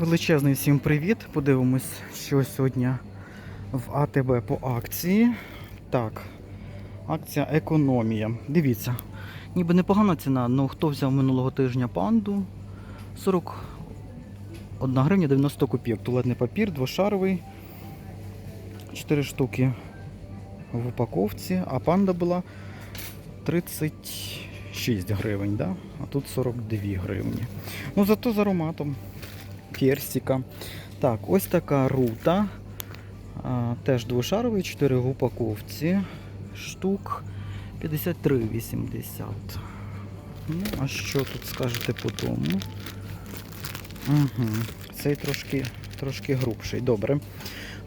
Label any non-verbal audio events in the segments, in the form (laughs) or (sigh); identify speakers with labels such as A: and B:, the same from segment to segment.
A: Величезний всім привіт. Подивимось, що сьогодні в АТБ по акції. Так, акція економія. Дивіться, ніби непогана ціна, але хто взяв минулого тижня панду? 41 гривня 90 копійок. Туалетний папір, двошаровий. 4 штуки в упаковці, а панда була 36 гривень, да? а тут 42 гривні. Ну зато з ароматом персика. Так, ось така рута. Теж двошаровий, 4 в упаковці. Штук 53,80. Ну, а що тут скажете по тому? Угу. Цей трошки, трошки грубший. Добре.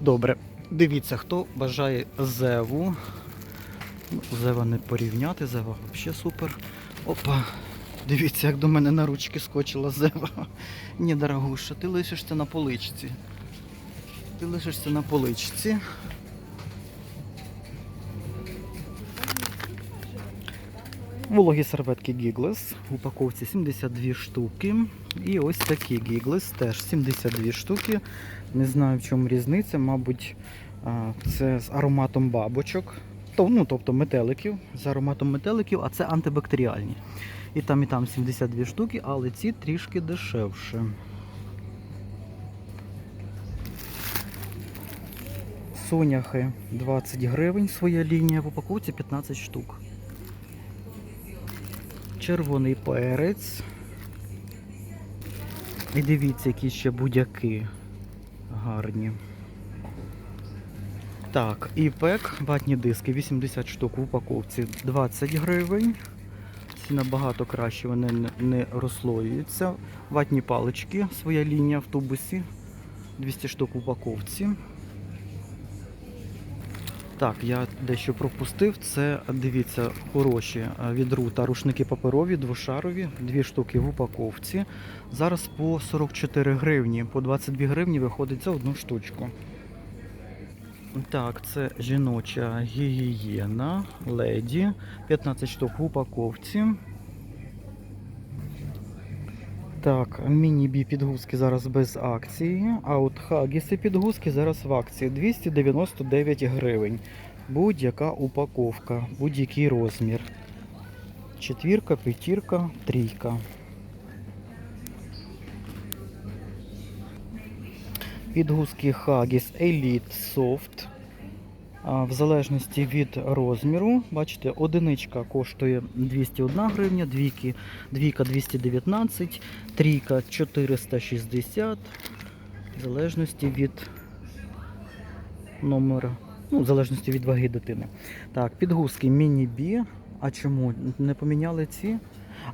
A: Добре. Дивіться, хто бажає зеву. Ну, Зева не порівняти, зева взагалі супер. Опа. Дивіться, як до мене на ручки скочила зева. (laughs) Ні, дорогуша, ти лишишся на поличці. Ти лишишся на поличці. Вологі серветки Giggles в упаковці 72 штуки. І ось такі Giggles теж 72 штуки. Не знаю в чому різниця, мабуть, це з ароматом бабочок. Ну, тобто метеликів, з ароматом метеликів, а це антибактеріальні. І там, і там 72 штуки, але ці трішки дешевше. Соняхи 20 гривень, своя лінія в упаковці 15 штук. Червоний перець. І дивіться, які ще будяки гарні. Так, і пек, ватні диски, 80 штук в упаковці 20 гривень. Ці набагато краще, вони не- розслоюються. Ватні палички, своя лінія в тубусі. 200 штук в упаковці. Так, я дещо пропустив. Це, дивіться, хороші е, від рута рушники паперові, двошарові, дві штуки в упаковці. Зараз по 44 гривні, по 22 гривні виходить за одну штучку. Так, це жіноча гігієна, леді, 15 штук в упаковці. Так, міні-бі підгузки зараз без акції, а от хагіси підгузки зараз в акції 299 гривень. Будь-яка упаковка, будь-який розмір. Четвірка, п'ятірка, трійка. Підгузки Haggis Elite Soft. В залежності від розміру, бачите, одиничка коштує 201 гривня, двійки, двійка 219, трійка 460, в залежності від номера, ну, в залежності від ваги дитини. Так, підгузки міні-бі. А чому? Не поміняли ці?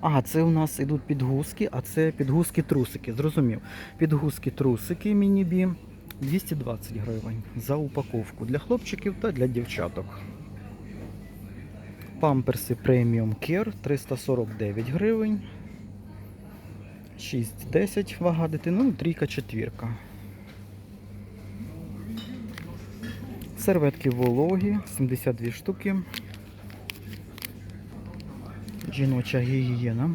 A: А, це у нас йдуть підгузки, а це підгузки-трусики. Зрозумів. Підгузки-трусики міні-бі 220 гривень за упаковку для хлопчиків та для дівчаток. Памперси Premium Care 349 гривень. 6-10 вага дитини, ну, трійка, четвірка. Серветки вологі 72 штуки. Жіноча гігієна.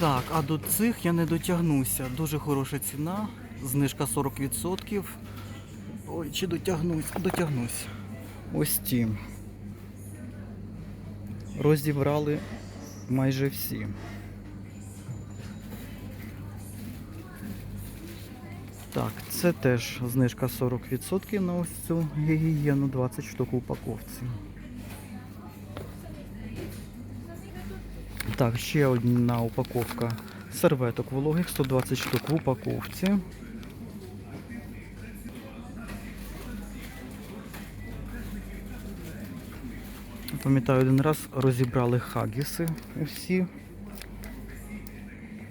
A: Так, а до цих я не дотягнуся. Дуже хороша ціна. Знижка 40%. Ой, чи дотягнусь? Дотягнусь. Ось ті. Розібрали майже всі. Так, це теж знижка 40% на ось цю гігієну 20 штук в упаковці. Так, ще одна упаковка серветок вологих, 120 штук в упаковці. Пам'ятаю, один раз розібрали хагіси усі.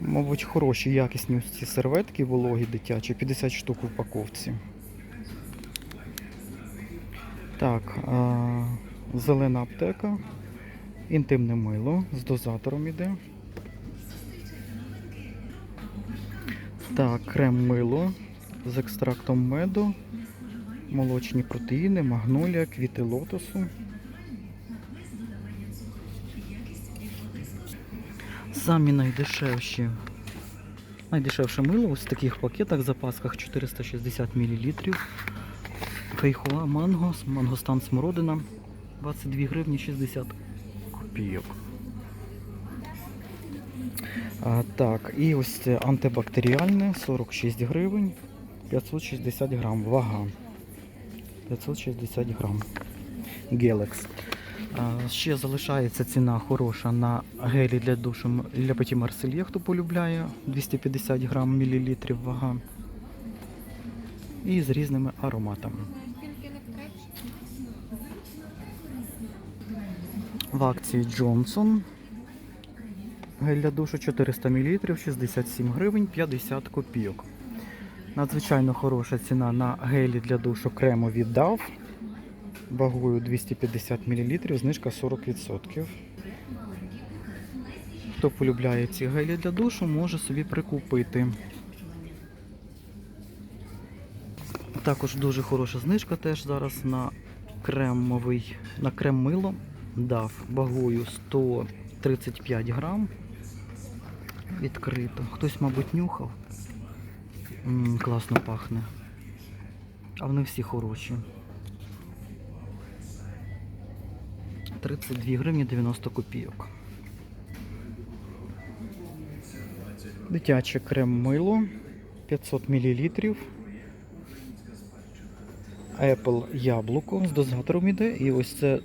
A: Мабуть, хороші, якісні ці серветки вологі дитячі, 50 штук в упаковці. Так, а, зелена аптека інтимне мило з дозатором іде. Так, крем мило з екстрактом меду, молочні протеїни, магнолія, квіти лотосу. Самі найдешевші. Найдешевше мило ось в таких пакетах, запасках 460 мл. Фейхоа манго, мангостан смородина 22 гривні 60 копійок. А, так, і ось це антибактеріальне 46 гривень 560 грам. Вага 560 грам. Гелекс. Ще залишається ціна хороша на гелі для душу для Петі Марсельє, хто полюбляє 250 грам мілілітрів вага. І з різними ароматами. В акції Джонсон. Гель для душу 400 мл, 67 гривень 50 копійок. Надзвичайно хороша ціна на гелі для душу кремові DAV. Вагою 250 мл, знижка 40%. Хто полюбляє ці гелі для душу, може собі прикупити. Також дуже хороша знижка теж зараз на кремовий, на крем мило DAV вагою 135 грам. Відкрито. Хтось, мабуть, нюхав. м класно пахне. А вони всі хороші. 32 гривні 90 копійок. Дитяче крем мило 500 мл. Apple яблуко з дозатором іде. І ось це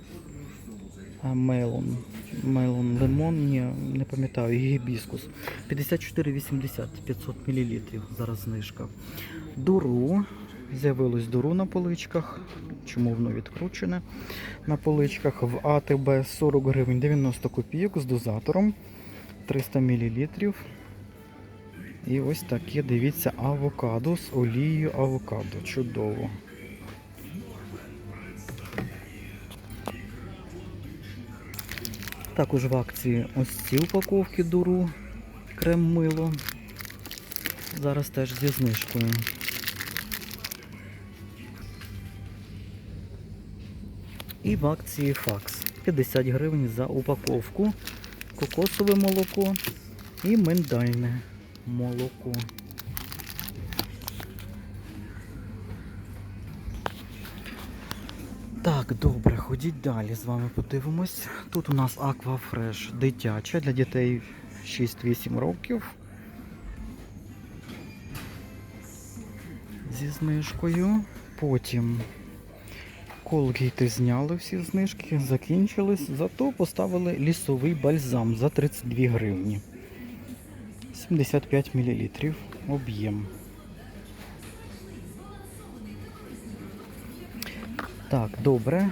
A: мелон. Мелон лимон, ні, не пам'ятаю, гібіскус. 54,80 500 мл. Зараз знижка. Дуру. З'явилось дуру на поличках. Чому воно відкручене? На поличках в АТБ 40 гривень 90 копійок з дозатором 300 мл. І ось таке, дивіться, авокадо з олією авокадо. Чудово. Також в акції ось ці упаковки дуру, крем мило. Зараз теж зі знижкою. І в акції факс. 50 гривень за упаковку. Кокосове молоко і миндальне молоко. Так, добре, ходіть далі. З вами подивимось. Тут у нас Аквафреш дитяча для дітей 6-8 років. Зі знижкою. Потім колгейти зняли всі знижки, закінчились, зато поставили лісовий бальзам за 32 гривні. 75 мл об'єм. Так, добре.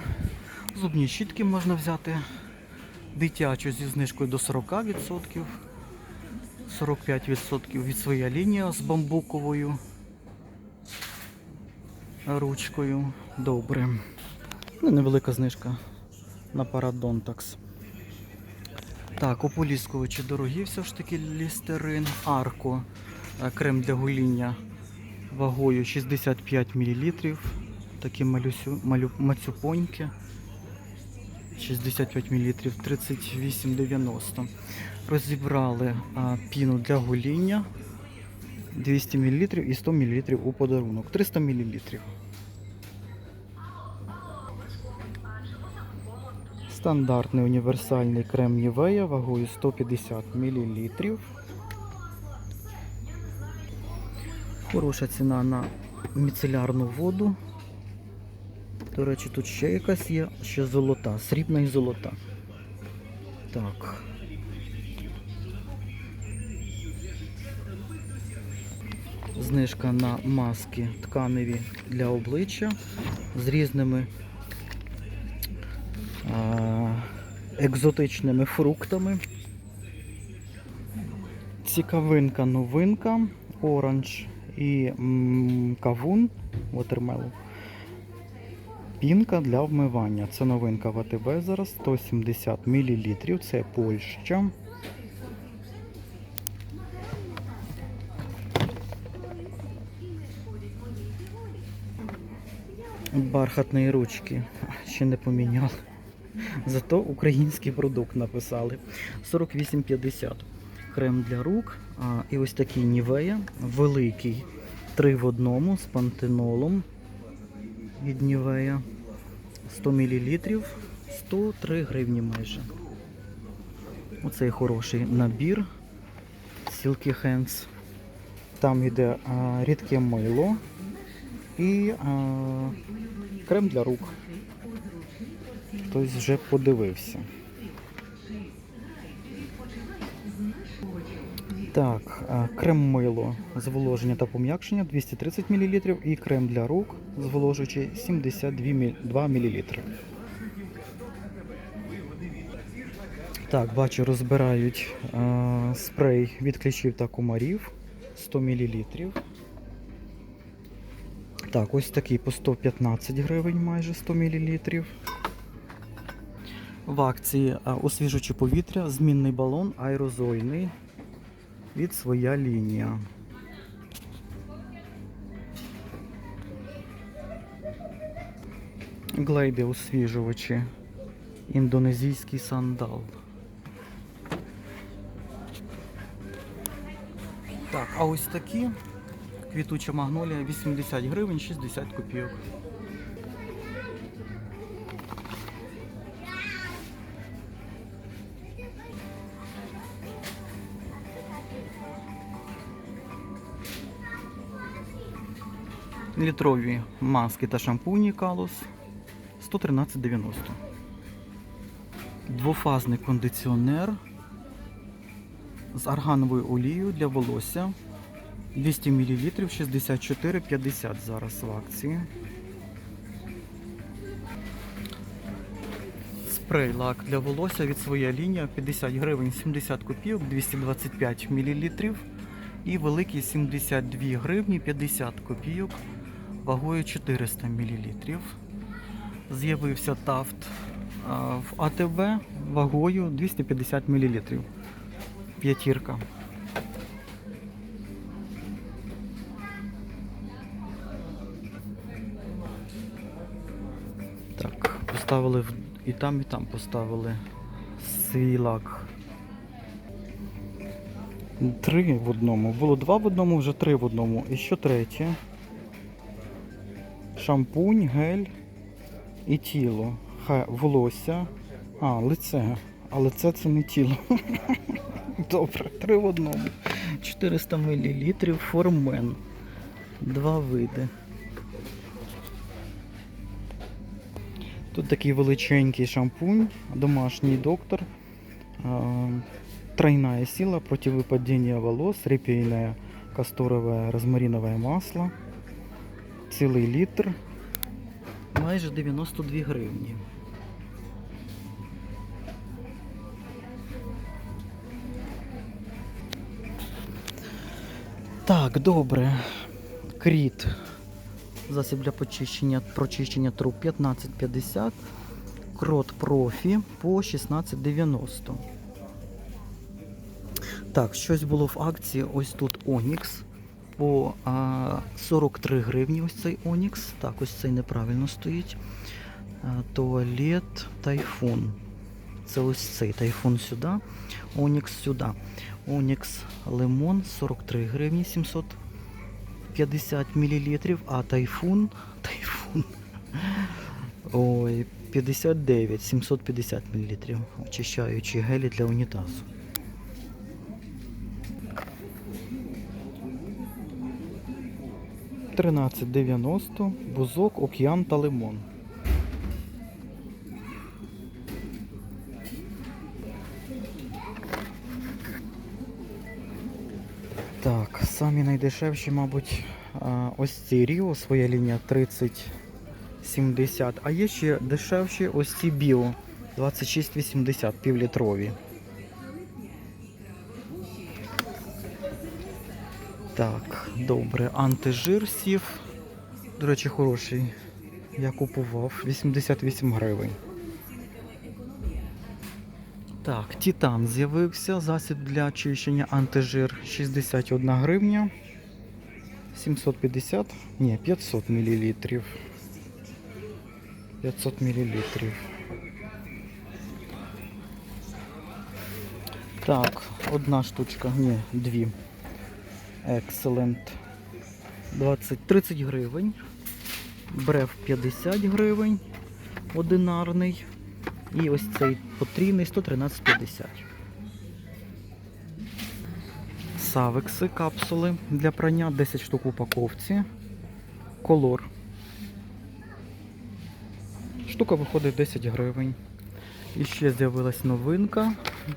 A: Зубні щітки можна взяти дитячу зі знижкою до 40%. 45% від своя лінія з бамбуковою ручкою. Добре. Ну, невелика знижка на парадонтакс. Так, ополіскувачі дорогі все ж таки лістерин. Арко. Крем для гоління вагою 65 мл. Такі малюсю, малю, мацюпоньки. 65 мл, 38,90. Розібрали а, піну для гоління 200 мл і 100 мл у подарунок. 300 мл. Стандартний універсальний крем Нівея вагою 150 мл. Хороша ціна на міцелярну воду. До речі, тут ще якась є, ще золота, срібна і золота. Так. Знижка на маски тканеві для обличчя з різними екзотичними фруктами. Цікавинка новинка, оранж і кавун, watermelon. Пінка для вмивання. Це новинка в АТБ зараз 170 мл. Це Польща. Бархатні ручки. Ще не поміняли. Зато український продукт написали. 48,50. Крем для рук. І ось такий Нівея. Великий. Три в одному з пантенолом від Нівея. 100 мл. 103 гривні майже. Оцей хороший набір. Silky Hands. Там йде а, рідке мило і а, крем для рук. Хтось вже подивився. Так, крем мило зволоження та пом'якшення 230 мл і крем для рук зволожуючий 72 мл. Так, бачу, розбирають а, спрей від кліщів та комарів 100 мл. Так, ось такий по 115 гривень, майже 100 мл. В акції а, освіжуче повітря, змінний балон аерозольний від своя лінія. Глейди освіжувачі. Індонезійський сандал. Так, а ось такі квітуча магнолія 80 гривень 60 копійок. Літрові маски та шампуні Калус 113,90. Двофазний кондиціонер з аргановою олією для волосся 200 мл 64,50 зараз в акції. Спрей лак для волосся від своя лінія 50 гривень 70 копійок 225 мл. І великий 72 гривні 50 копійок вагою 400 мл. З'явився тафт в АТБ вагою 250 мл. П'ятірка. Так, поставили і там, і там поставили свій лак. Три в одному. Було два в одному, вже три в одному. І що третє? Шампунь, гель і тіло. Ха, волосся. А, лице. А лице це не тіло. (laughs) Добре, три в одному. 400 мл формен. Два види. Тут такий величенький шампунь, домашній доктор. Тройная сила выпадения волос, репейное касторовое розмариновое масло. Цілий літр. Майже 92 гривні. Так, добре. Кріт. Засіб для почищення, прочищення труб 15,50. Крот профі по 16,90. Так, щось було в акції. Ось тут Онікс по а, 43 гривні. Ось цей Онікс. Так, ось цей неправильно стоїть. Туалет тайфун. Це ось цей тайфун сюди. Онікс сюди. Онікс лимон 43 гривні 750 мл. А тайфун. (laughs) Тайфун. Ой, 59, 750 мл. Очищаючі гелі для унітазу. Тринадцять дев'яносто, бузок, океан та лимон. Так, самі найдешевші, мабуть, ось ці Ріо, своя лінія 3070. А є ще дешевші ось ці Біо 26,80 півлітрові. Так, добре. Антижир сів. До речі, хороший. Я купував 88 гривень. Так, Титан з'явився. Засіб для очищення антижир 61 гривня. 750, ні, 500 мл. 500 мл. Так, одна штучка, ні, дві. Excellent. 20, 30 гривень. Брев 50 гривень. Одинарний. І ось цей потрійний 113,50. Савекси, капсули для прання 10 штук в упаковці. Колор. Штука виходить 10 гривень. І ще з'явилась новинка.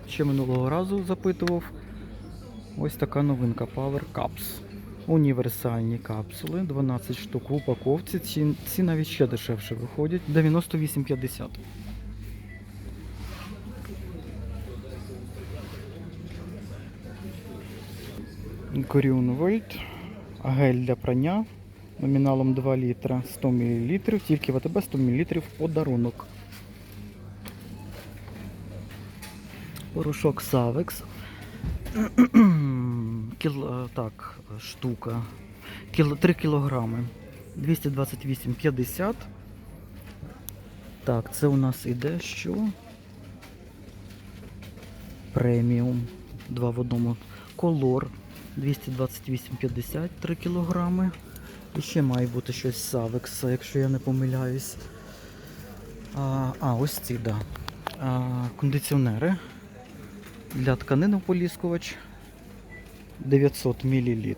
A: Ще минулого разу запитував. Ось така новинка Power Cups. Універсальні капсули, 12 штук в упаковці. Ці, ці навіть ще дешевше виходять. 98,50. Грюнвольд. Гель для прання номіналом 2 літра 100 мл. Тільки в АТБ 100 мл подарунок. Порошок Савекс. (clears throat) Кіл, е, так, штука. Кіл, 3 кілограми. 228,50. Так, це у нас іде що? Преміум. Два в одному. Колор 228,50 3 кілограми. І ще має бути щось з Савекса, якщо я не помиляюсь. А, а ось ці, да. Кондиціонери для тканин ополіскувач 900 мл.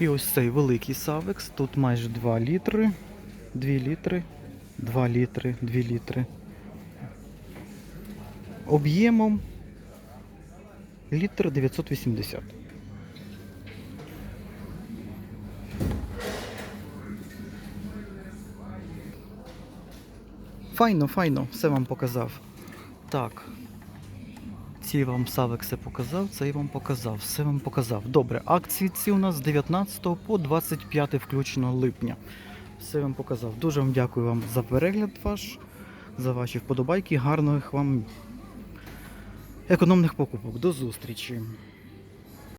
A: І ось цей великий Савекс. Тут майже 2 літри, 2 літри, 2 літри, 2 літри. Об'ємом літр 980. Файно, файно, все вам показав. Так. Ці вам Савекси показав, цей вам показав, все вам показав. Добре, акції ці у нас з 19 по 25 включно липня. Все вам показав. Дуже вам дякую вам за перегляд ваш, за ваші вподобайки. Гарних вам економних покупок. До зустрічі!